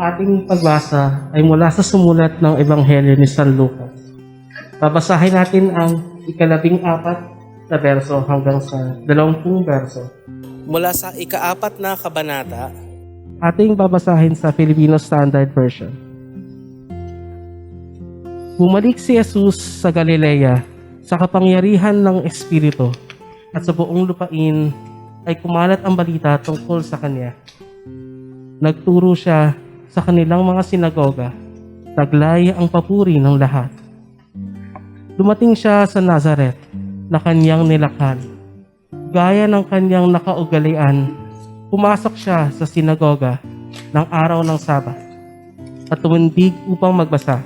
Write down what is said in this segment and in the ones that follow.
ating pagbasa ay mula sa sumulat ng Ebanghelyo ni San Lucas. Babasahin natin ang ikalabing apat na verso hanggang sa dalawampung verso. Mula sa ikaapat na kabanata, ating babasahin sa Filipino Standard Version. Bumalik si Jesus sa Galilea sa kapangyarihan ng Espiritu at sa buong lupain ay kumalat ang balita tungkol sa Kanya. Nagturo siya sa kanilang mga sinagoga. Taglay ang papuri ng lahat. Dumating siya sa Nazareth na kanyang nilakhan. Gaya ng kanyang nakaugalian, pumasok siya sa sinagoga ng araw ng Sabat at tumindig upang magbasa.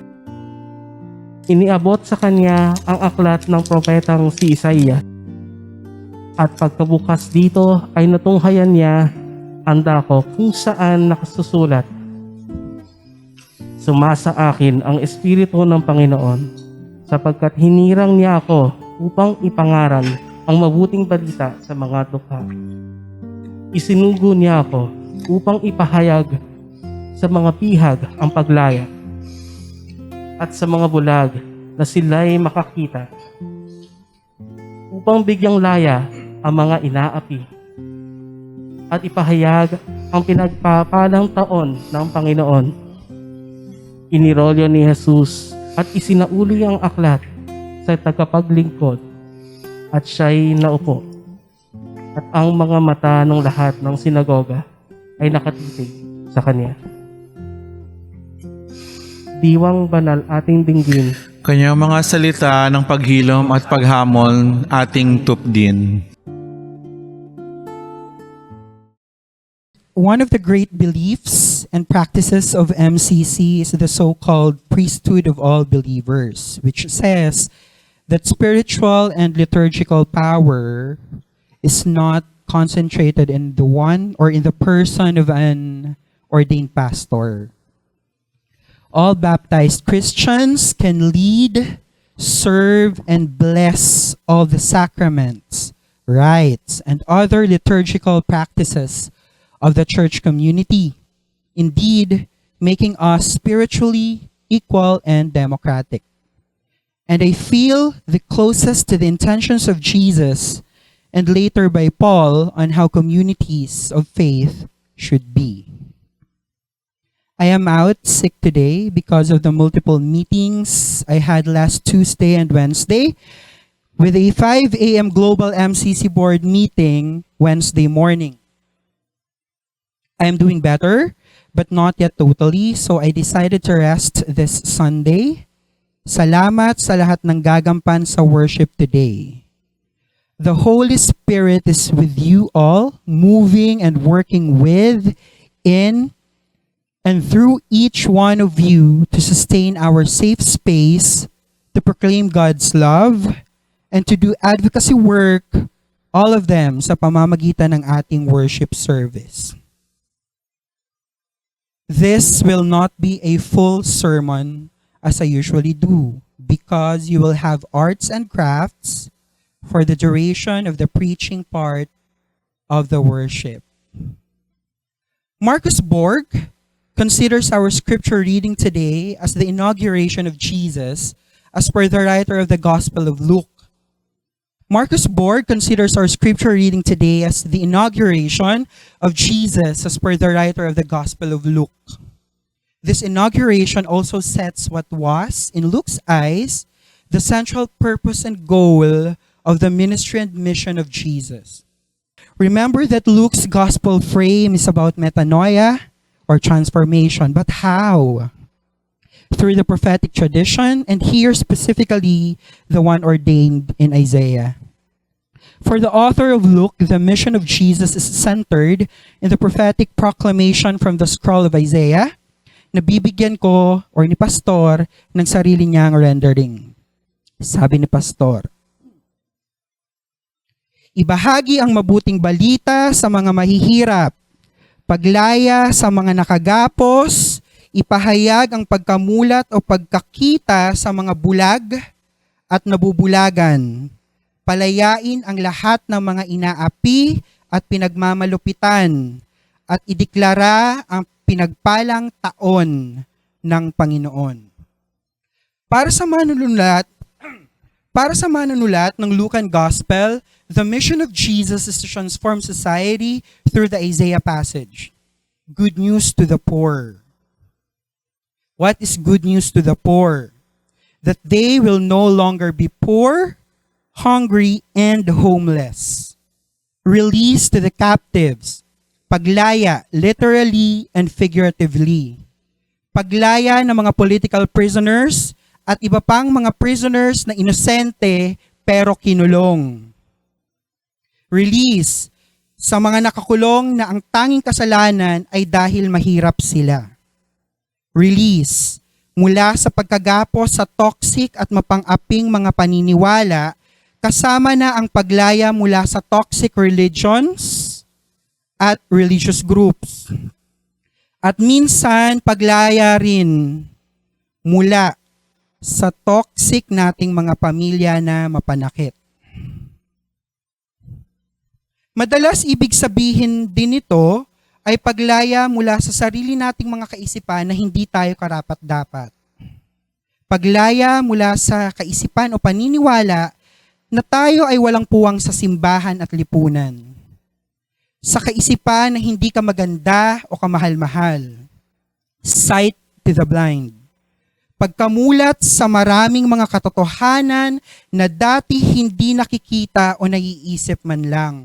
Iniabot sa kanya ang aklat ng propetang si Isaiah. At pagkabukas dito ay natunghayan niya ang dako kung saan nakasusulat. Sumasa akin ang Espiritu ng Panginoon sapagkat hinirang niya ako upang ipangaral ang mabuting balita sa mga dukha. Isinugo niya ako upang ipahayag sa mga pihag ang paglaya at sa mga bulag na sila'y makakita upang bigyang laya ang mga inaapi at ipahayag ang pinagpapalang taon ng Panginoon. Inirolyo ni Jesus at isinauli ang aklat sa tagapaglingkod at siya'y naupo. At ang mga mata ng lahat ng sinagoga ay nakatitig sa kanya. Diwang banal ating dinggin, Kanyang mga salita ng paghilom at paghamon ating tupdin. One of the great beliefs and practices of MCC is the so called priesthood of all believers, which says that spiritual and liturgical power is not concentrated in the one or in the person of an ordained pastor. All baptized Christians can lead, serve, and bless all the sacraments, rites, and other liturgical practices of the church community, indeed, making us spiritually equal and democratic. And I feel the closest to the intentions of Jesus and later by Paul on how communities of faith should be. I am out sick today because of the multiple meetings I had last Tuesday and Wednesday, with a 5 a.m. Global MCC Board meeting Wednesday morning. I am doing better, but not yet totally, so I decided to rest this Sunday. Salamat sa lahat ng gagampan sa worship today. The Holy Spirit is with you all, moving and working with, in, and through each one of you to sustain our safe space, to proclaim God's love, and to do advocacy work, all of them sa pamamagitan ng ating worship service. This will not be a full sermon as I usually do because you will have arts and crafts for the duration of the preaching part of the worship. Marcus Borg considers our scripture reading today as the inauguration of Jesus as per the writer of the Gospel of Luke. Marcus Borg considers our scripture reading today as the inauguration of Jesus as per the writer of the Gospel of Luke. This inauguration also sets what was, in Luke's eyes, the central purpose and goal of the ministry and mission of Jesus. Remember that Luke's gospel frame is about metanoia or transformation, but how? Through the prophetic tradition, and here specifically the one ordained in Isaiah. For the author of Luke, the mission of Jesus is centered in the prophetic proclamation from the scroll of Isaiah, na bibigyan ko or ni pastor ng sarili niyang rendering. Sabi ni pastor, Ibahagi ang mabuting balita sa mga mahihirap, paglaya sa mga nakagapos, ipahayag ang pagkamulat o pagkakita sa mga bulag at nabubulagan, palayain ang lahat ng mga inaapi at pinagmamalupitan, at ideklara ang pinagpalang taon ng Panginoon. Para sa manunulat, para sa manunulat ng Lucan Gospel, the mission of Jesus is to transform society through the Isaiah passage. Good news to the poor. What is good news to the poor? That they will no longer be poor, hungry, and homeless. Release to the captives. Paglaya, literally and figuratively. Paglaya ng mga political prisoners at iba pang mga prisoners na inosente pero kinulong. Release sa mga nakakulong na ang tanging kasalanan ay dahil mahirap sila. Release mula sa pagkagapos sa toxic at mapang-aping mga paniniwala kasama na ang paglaya mula sa toxic religions at religious groups. At minsan paglaya rin mula sa toxic nating mga pamilya na mapanakit. Madalas ibig sabihin din nito ay paglaya mula sa sarili nating mga kaisipan na hindi tayo karapat-dapat. Paglaya mula sa kaisipan o paniniwala na tayo ay walang puwang sa simbahan at lipunan. Sa kaisipan na hindi ka maganda o kamahal-mahal. Sight to the blind pagkamulat sa maraming mga katotohanan na dati hindi nakikita o naiisip man lang.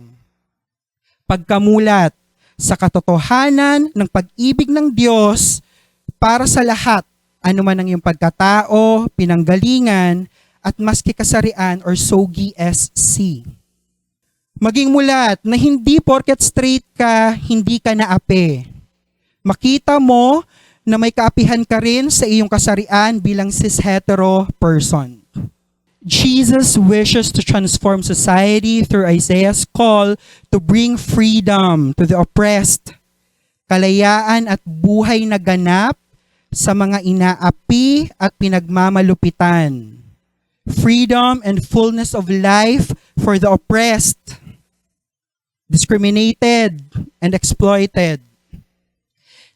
Pagkamulat sa katotohanan ng pag-ibig ng Diyos para sa lahat, anuman ang iyong pagkatao, pinanggalingan, at maski kasarian or sogi SC. Maging mulat na hindi porket straight ka, hindi ka naapi. Makita mo na may kaapihan ka rin sa iyong kasarian bilang cis-hetero person. Jesus wishes to transform society through Isaiah's call to bring freedom to the oppressed, kalayaan at buhay na ganap sa mga inaapi at pinagmamalupitan. Freedom and fullness of life for the oppressed, discriminated, and exploited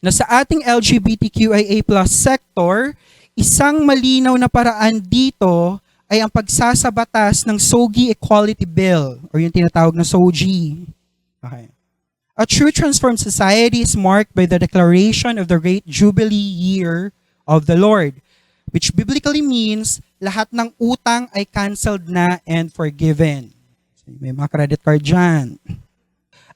na sa ating LGBTQIA plus sector, isang malinaw na paraan dito ay ang pagsasabatas ng SOGI Equality Bill or yung tinatawag na SOGI. Okay. A true transformed society is marked by the declaration of the Great Jubilee Year of the Lord, which biblically means lahat ng utang ay canceled na and forgiven. So, may mga credit card dyan.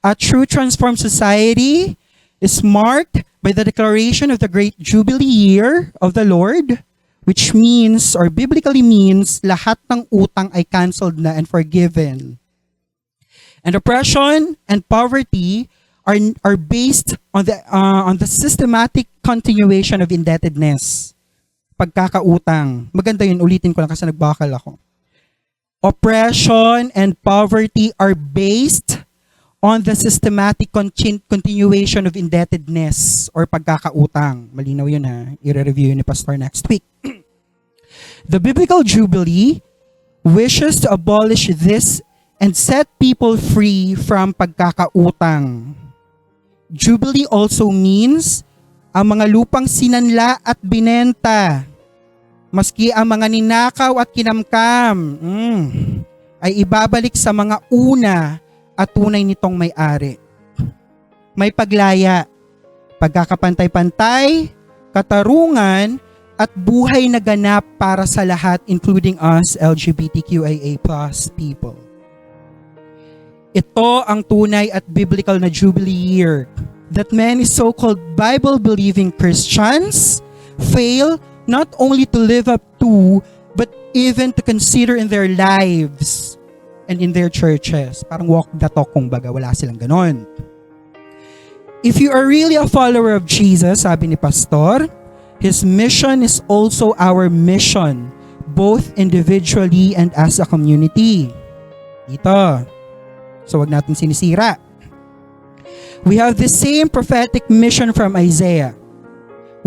A true transformed society is marked by the declaration of the great Jubilee year of the Lord, which means or biblically means lahat ng utang ay canceled na and forgiven. And oppression and poverty are are based on the uh, on the systematic continuation of indebtedness. Pagkakautang. Maganda yun, ulitin ko lang kasi nagbakal ako. Oppression and poverty are based on the systematic contin- continuation of indebtedness or pagkakautang. Malinaw yun ha. I-review ni Pastor next week. the biblical jubilee wishes to abolish this and set people free from pagkakautang. Jubilee also means ang mga lupang sinanla at binenta, maski ang mga ninakaw at kinamkam, mm, ay ibabalik sa mga una at tunay nitong may-ari. May paglaya, pagkakapantay-pantay, katarungan, at buhay na ganap para sa lahat including us LGBTQIA people. Ito ang tunay at biblical na Jubilee year that many so-called Bible-believing Christians fail not only to live up to but even to consider in their lives and in their churches. Parang walk the talk kung baga, wala silang ganon. If you are really a follower of Jesus, sabi ni Pastor, His mission is also our mission, both individually and as a community. Ito. So wag natin sinisira. We have the same prophetic mission from Isaiah.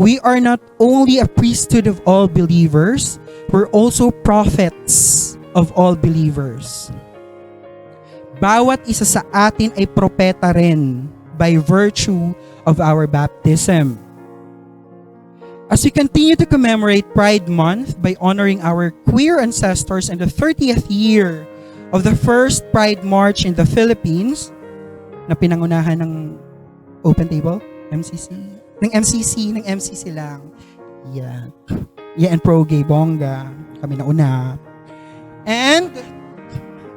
We are not only a priesthood of all believers, we're also prophets of all believers. Bawat isa sa atin ay propeta rin by virtue of our baptism. As we continue to commemorate Pride Month by honoring our queer ancestors in the 30th year of the first Pride March in the Philippines, na pinangunahan ng Open Table, MCC, ng MCC, ng MCC lang. Yeah. Yeah, and Pro Gay Bongga. Kami na una. And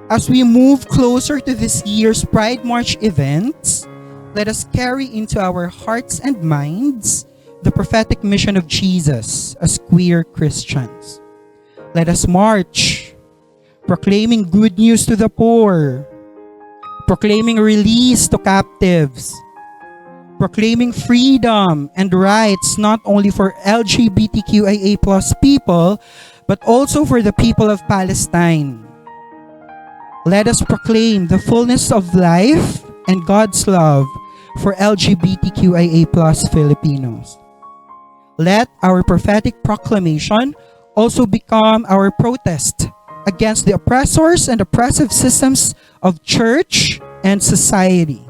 as we move closer to this year's Pride March events, let us carry into our hearts and minds the prophetic mission of Jesus as queer Christians. Let us march, proclaiming good news to the poor, proclaiming release to captives, proclaiming freedom and rights not only for LGBTQIA plus people, but also for the people of Palestine. Let us proclaim the fullness of life and God's love for LGBTQIA plus Filipinos. Let our prophetic proclamation also become our protest against the oppressors and oppressive systems of church and society.